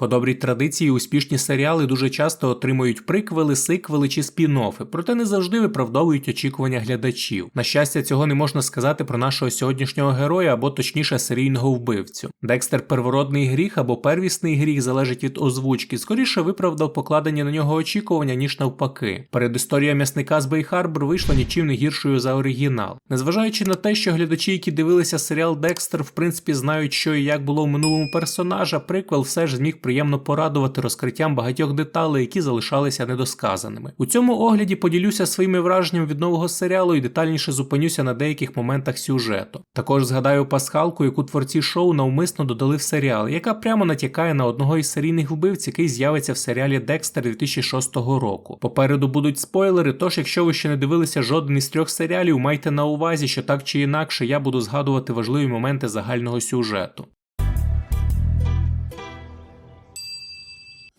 По добрій традиції успішні серіали дуже часто отримують приквели, сиквели чи спін-оффи, проте не завжди виправдовують очікування глядачів. На щастя, цього не можна сказати про нашого сьогоднішнього героя або точніше серійного вбивцю. Декстер первородний гріх або первісний гріх залежить від озвучки, скоріше виправдав покладені на нього очікування, ніж навпаки. Передісторія м'ясника з Бейхарбор вийшла нічим не гіршою за оригінал. Незважаючи на те, що глядачі, які дивилися серіал Декстер, в принципі знають, що і як було в минулому персонажа, приквел все ж зміг приємно порадувати розкриттям багатьох деталей, які залишалися недосказаними. У цьому огляді поділюся своїми враженнями від нового серіалу і детальніше зупинюся на деяких моментах сюжету. Також згадаю пасхалку, яку творці шоу навмисно додали в серіал, яка прямо натякає на одного із серійних вбивць, який з'явиться в серіалі Декстер 2006 року. Попереду будуть спойлери, тож якщо ви ще не дивилися жоден із трьох серіалів, майте на увазі, що так чи інакше я буду згадувати важливі моменти загального сюжету.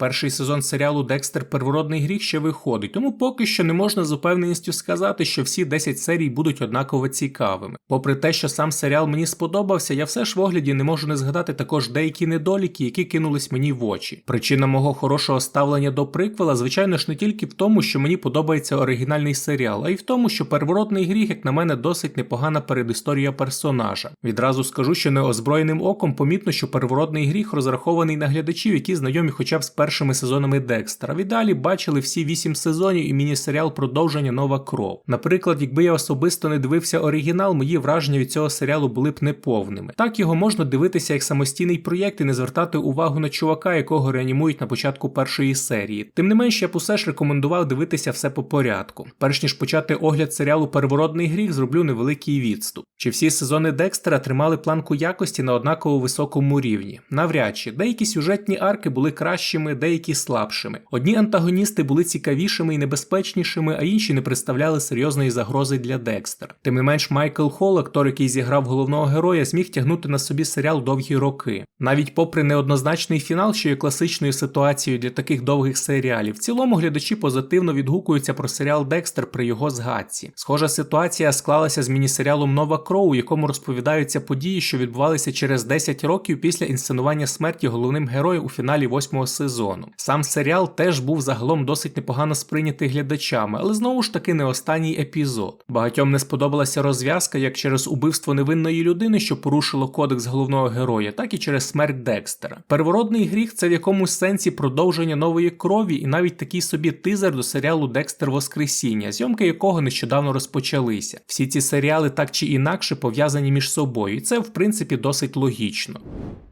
Перший сезон серіалу Декстер Первородний гріх ще виходить, тому поки що не можна з упевненістю сказати, що всі 10 серій будуть однаково цікавими. Попри те, що сам серіал мені сподобався, я все ж в огляді не можу не згадати також деякі недоліки, які кинулись мені в очі. Причина мого хорошого ставлення до приквела, звичайно ж, не тільки в тому, що мені подобається оригінальний серіал, а й в тому, що первородний гріх, як на мене, досить непогана передісторія персонажа. Відразу скажу, що неозброєним оком помітно, що первородний гріх розрахований на глядачів, які знайомі хоча б з першими сезонами Декстера. Віддалі бачили всі вісім сезонів і міні-серіал продовження Нова кров. Наприклад, якби я особисто не дивився оригінал, мої враження від цього серіалу були б неповними. Так його можна дивитися як самостійний проєкт і не звертати увагу на чувака, якого реанімують на початку першої серії. Тим не менш, я б усе ж рекомендував дивитися все по порядку. Перш ніж почати огляд серіалу Первородний гріх, зроблю невеликий відступ. Чи всі сезони Декстера тримали планку якості на однаково високому рівні? Навряд чи деякі сюжетні арки були кращими, деякі слабшими. Одні антагоністи були цікавішими і небезпечнішими, а інші не представляли серйозної загрози для Декстера. Тим не менш, Майкл Холл, актор, який зіграв головного героя, зміг тягнути на собі серіал довгі роки. Навіть попри неоднозначний фінал, що є класичною ситуацією для таких довгих серіалів, в цілому глядачі позитивно відгукуються про серіал Декстер при його згадці. Схожа ситуація склалася з міні-серіалом Нова Кров, у якому розповідаються події, що відбувалися через 10 років після інсценування смерті головним героєм у фіналі восьмого сезону. Сам серіал теж був загалом досить непогано сприйнятий глядачами, але знову ж таки не останній епізод. Багатьом не сподобалася розв'язка як через убивство невинної людини, що порушило кодекс головного героя, так і через смерть Декстера. Первородний гріх це в якомусь сенсі продовження нової крові, і навіть такий собі тизер до серіалу Декстер Воскресіння, зйомки якого нещодавно розпочалися. Всі ці серіали так чи інакше пов'язані між собою, і це в принципі досить логічно.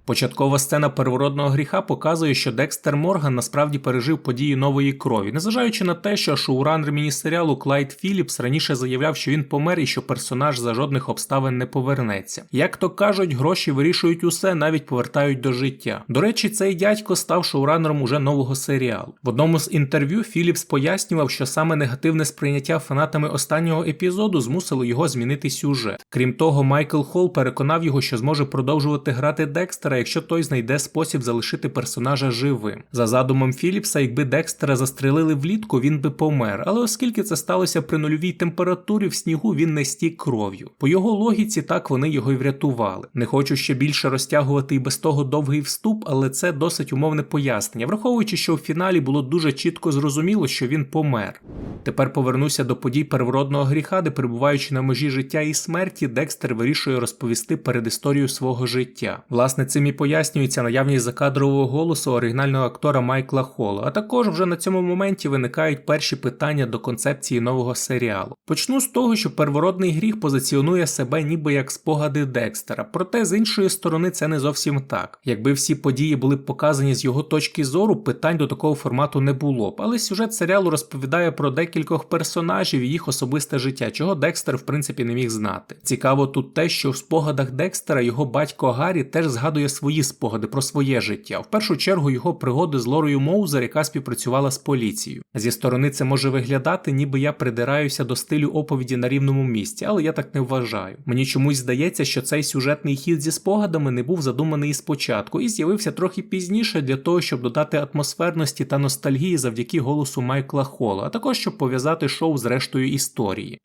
Початкова сцена первородного гріха показує, що Декстер Морган насправді пережив події нової крові, незважаючи на те, що шоуранер міні-серіалу Клайд Філіпс раніше заявляв, що він помер і що персонаж за жодних обставин не повернеться. Як то кажуть, гроші вирішують усе, навіть повертають до життя. До речі, цей дядько став шоуранером уже нового серіалу. В одному з інтерв'ю Філіпс пояснював, що саме негативне сприйняття фанатами останнього епізоду змусило його змінити сюжет. Крім того, Майкл Холл переконав його, що зможе продовжувати грати Декстера якщо той знайде спосіб залишити персонажа живим. За задумом Філіпса, якби Декстера застрелили влітку, він би помер, але оскільки це сталося при нульовій температурі, в снігу він не стік кров'ю. По його логіці, так вони його й врятували. Не хочу ще більше розтягувати і без того довгий вступ, але це досить умовне пояснення, враховуючи, що в фіналі було дуже чітко зрозуміло, що він помер. Тепер повернуся до подій первородного гріха, де перебуваючи на межі життя і смерті, Декстер вирішує розповісти перед історію свого життя. Власне, цим і пояснюється наявність закадрового голосу оригінального актора Майкла Холла, а також вже на цьому моменті виникають перші питання до концепції нового серіалу. Почну з того, що первородний гріх позиціонує себе ніби як спогади Декстера, проте з іншої сторони це не зовсім так. Якби всі події були показані з його точки зору, питань до такого формату не було б, але сюжет серіалу розповідає про декількох персонажів і їх особисте життя, чого Декстер в принципі не міг знати. Цікаво тут те, що в спогадах Декстера його батько Гаррі теж згадує свої спогади про своє життя. В першу чергу його пригоди з Лорою Моузер, яка співпрацювала з поліцією. Зі сторони це може виглядати, ніби я придираюся до стилю оповіді на рівному місці, але я так не вважаю. Мені чомусь здається, що цей сюжетний хід зі спогадами не був задуманий спочатку і з'явився трохи пізніше для того, щоб додати атмосферності та ностальгії завдяки голосу Майкла Холла, а також щоб пов'язати шоу з рештою історії.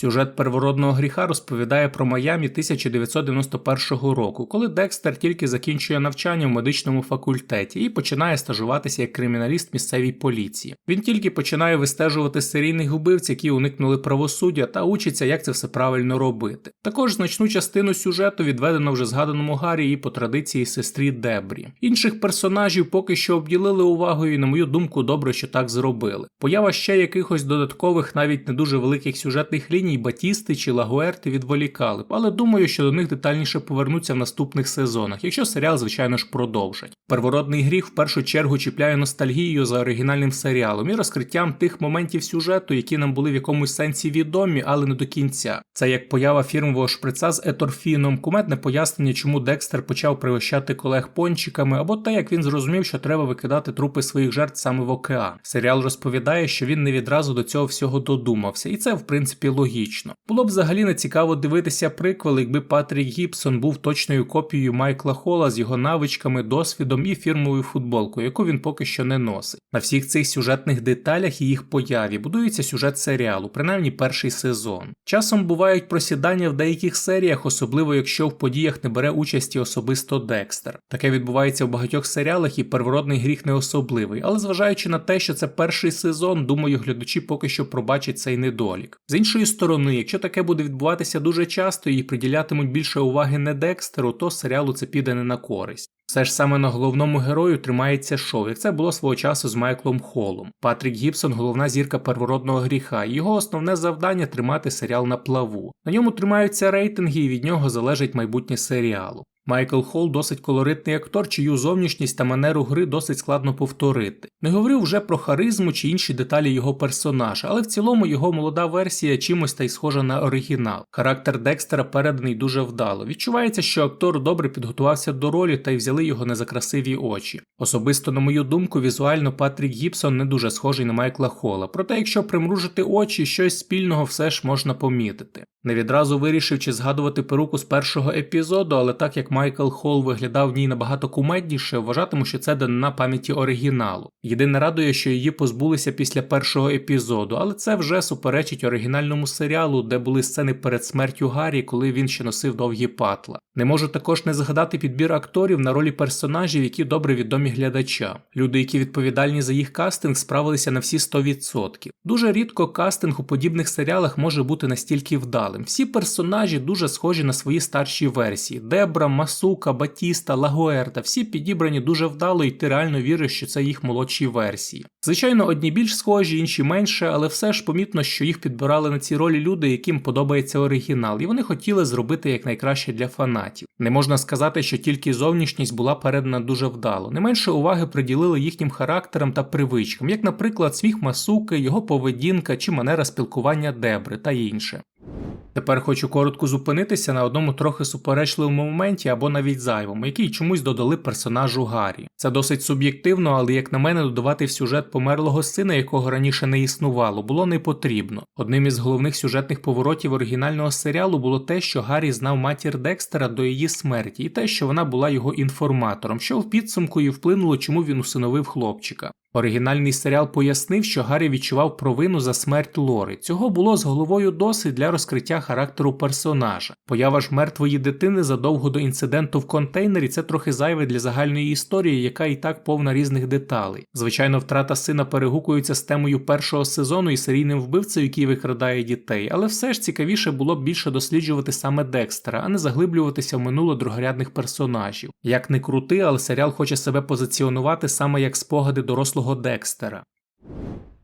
Сюжет первородного гріха розповідає про Майамі 1991 року, коли Декстер тільки закінчує навчання в медичному факультеті і починає стажуватися як криміналіст місцевій поліції. Він тільки починає вистежувати серійних вбивць, які уникнули правосуддя, та учиться, як це все правильно робити. Також значну частину сюжету відведено вже згаданому Гаррі і по традиції сестрі Дебрі. Інших персонажів поки що обділили увагою, і на мою думку, добре, що так зробили. Поява ще якихось додаткових, навіть не дуже великих сюжетних ліній Батісти чи Лагуерти відволікали б, але думаю, що до них детальніше повернуться в наступних сезонах, якщо серіал, звичайно ж, продовжать. Первородний гріх в першу чергу чіпляє ностальгією за оригінальним серіалом і розкриттям тих моментів сюжету, які нам були в якомусь сенсі відомі, але не до кінця. Це як поява фірмового шприца з еторфіном, куметне пояснення, чому Декстер почав пригощати колег пончиками, або те, як він зрозумів, що треба викидати трупи своїх жертв саме в океан. Серіал розповідає, що він не відразу до цього всього додумався, і це в принципі логічно. Було б взагалі не цікаво дивитися приквел, якби Патрік Гібсон був точною копією Майкла Хола з його навичками, досвідом і фірмовою футболкою, яку він поки що не носить. На всіх цих сюжетних деталях і їх появі будується сюжет серіалу, принаймні перший сезон. Часом бувають просідання в деяких серіях, особливо якщо в подіях не бере участі особисто Декстер. Таке відбувається в багатьох серіалах, і первородний гріх не особливий, але зважаючи на те, що це перший сезон, думаю, глядачі поки що пробачать цей недолік. З іншої сторони, якщо таке буде відбуватися дуже часто і приділятимуть більше уваги не Декстеру, то серіалу це піде не на користь. Все ж саме на головному герою тримається шоу, як це було свого часу з Майклом Холлом. Патрік Гібсон головна зірка первородного гріха, його основне завдання тримати серіал на плаву. На ньому тримаються рейтинги, і від нього залежить майбутнє серіалу. Майкл Холл досить колоритний актор, чию зовнішність та манеру гри досить складно повторити. Не говорю вже про харизму чи інші деталі його персонажа, але в цілому його молода версія чимось та й схожа на оригінал. Характер Декстера переданий дуже вдало. Відчувається, що актор добре підготувався до ролі та й взяли його не за красиві очі. Особисто, на мою думку, візуально Патрік Гібсон не дуже схожий на Майкла Холла, проте, якщо примружити очі, щось спільного все ж можна помітити. Не відразу вирішив, чи згадувати перуку з першого епізоду, але так як Майкл Холл виглядав в ній набагато кумедніше, вважатиму, що це данина пам'яті оригіналу. Єдине радує, що її позбулися після першого епізоду, але це вже суперечить оригінальному серіалу, де були сцени перед смертю Гаррі, коли він ще носив довгі патла. Не можу також не згадати підбір акторів на ролі персонажів, які добре відомі глядачам. Люди, які відповідальні за їх кастинг, справилися на всі 100%. Дуже рідко кастинг у подібних серіалах може бути настільки вдалим. Всі персонажі дуже схожі на свої старші версії: Дебра, Масука, Батіста, Лагуерта, всі підібрані дуже вдало, і ти реально віриш, що це їх молодші версії. Звичайно, одні більш схожі, інші менше, але все ж помітно, що їх підбирали на ці ролі люди, яким подобається оригінал, і вони хотіли зробити якнайкраще для фанатів. Не можна сказати, що тільки зовнішність була передана дуже вдало. Не менше уваги приділили їхнім характерам та привичкам, як, наприклад, сміх Масуки, його поведінка чи манера спілкування Дебри та інше. Тепер хочу коротко зупинитися на одному трохи суперечливому моменті або навіть зайвому, який чомусь додали персонажу Гаррі. Це досить суб'єктивно, але як на мене, додавати в сюжет померлого сина, якого раніше не існувало, було не потрібно. Одним із головних сюжетних поворотів оригінального серіалу було те, що Гаррі знав матір Декстера до її смерті, і те, що вона була його інформатором, що в підсумку і вплинуло, чому він усиновив хлопчика. Оригінальний серіал пояснив, що Гаррі відчував провину за смерть Лори. Цього було з головою досить для розкриття характеру персонажа. Поява ж мертвої дитини задовго до інциденту в контейнері це трохи зайве для загальної історії, яка і так повна різних деталей. Звичайно, втрата сина перегукується з темою першого сезону і серійним вбивцею, який викрадає дітей, але все ж цікавіше було б більше досліджувати саме Декстера, а не заглиблюватися в минуле другорядних персонажів. Як не крути, але серіал хоче себе позиціонувати саме як спогади дорослого Декстера.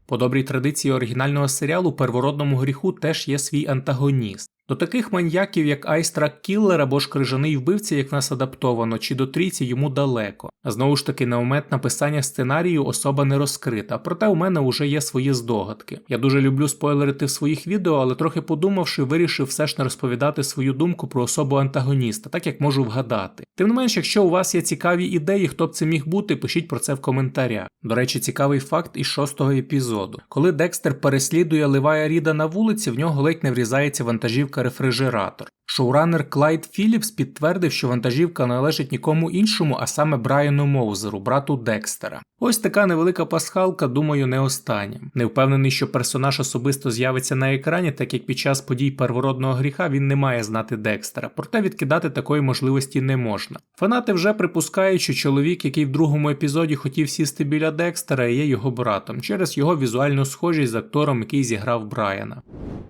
По добрій традиції оригінального серіалу первородному гріху теж є свій антагоніст. До таких маньяків, як Айстрак Кіллер або ж крижаний вбивця, як нас адаптовано, чи до трійці йому далеко. А Знову ж таки, на момент написання сценарію особа не розкрита, проте у мене вже є свої здогадки. Я дуже люблю спойлерити в своїх відео, але трохи подумавши, вирішив все ж не розповідати свою думку про особу антагоніста, так як можу вгадати. Тим не менш, якщо у вас є цікаві ідеї, хто б це міг бути, пишіть про це в коментарях. До речі, цікавий факт із шостого епізоду. Коли Декстер переслідує Ливая Ріда на вулиці, в нього ледь не врізається вантажівка рефрижератор. Шоуранер Клайд Філіпс підтвердив, що вантажівка належить нікому іншому, а саме Брайану Моузеру, брату Декстера. Ось така невелика пасхалка, думаю, не остання. Не впевнений, що персонаж особисто з'явиться на екрані, так як під час подій первородного гріха він не має знати Декстера, проте відкидати такої можливості не можна. Фанати вже припускають, що чоловік, який в другому епізоді хотів сісти біля Декстера, є його братом через його візуальну схожість з актором, який зіграв Брайана.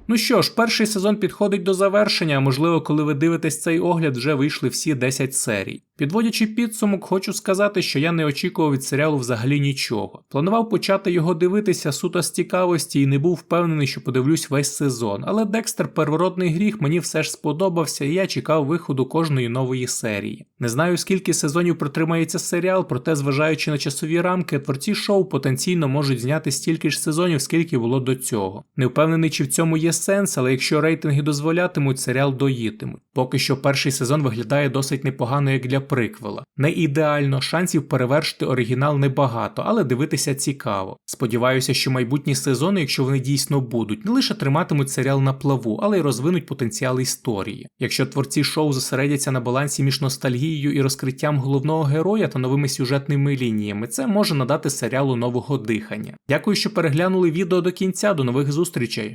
Ну що ж, перший сезон підходить до завершення, а можливо, коли ви дивитесь цей огляд, вже вийшли всі 10 серій. Підводячи підсумок, хочу сказати, що я не очікував від серіалу взагалі нічого. Планував почати його дивитися суто з цікавості і не був впевнений, що подивлюсь весь сезон, але Декстер первородний гріх мені все ж сподобався, і я чекав виходу кожної нової серії. Не знаю, скільки сезонів протримається серіал, проте, зважаючи на часові рамки, творці шоу потенційно можуть зняти стільки ж сезонів, скільки було до цього. Не впевнений, чи в цьому є сенс, але якщо рейтинги дозволятимуть, серіал доїтимуть. Поки що перший сезон виглядає досить непогано як для приквела. Не ідеально, шансів перевершити оригінал небагато, але дивитися цікаво. Сподіваюся, що майбутні сезони, якщо вони дійсно будуть, не лише триматимуть серіал на плаву, але й розвинуть потенціал історії. Якщо творці шоу зосередяться на балансі між ностальгією і розкриттям головного героя та новими сюжетними лініями, це може надати серіалу нового дихання. Дякую, що переглянули відео до кінця. До нових зустрічей!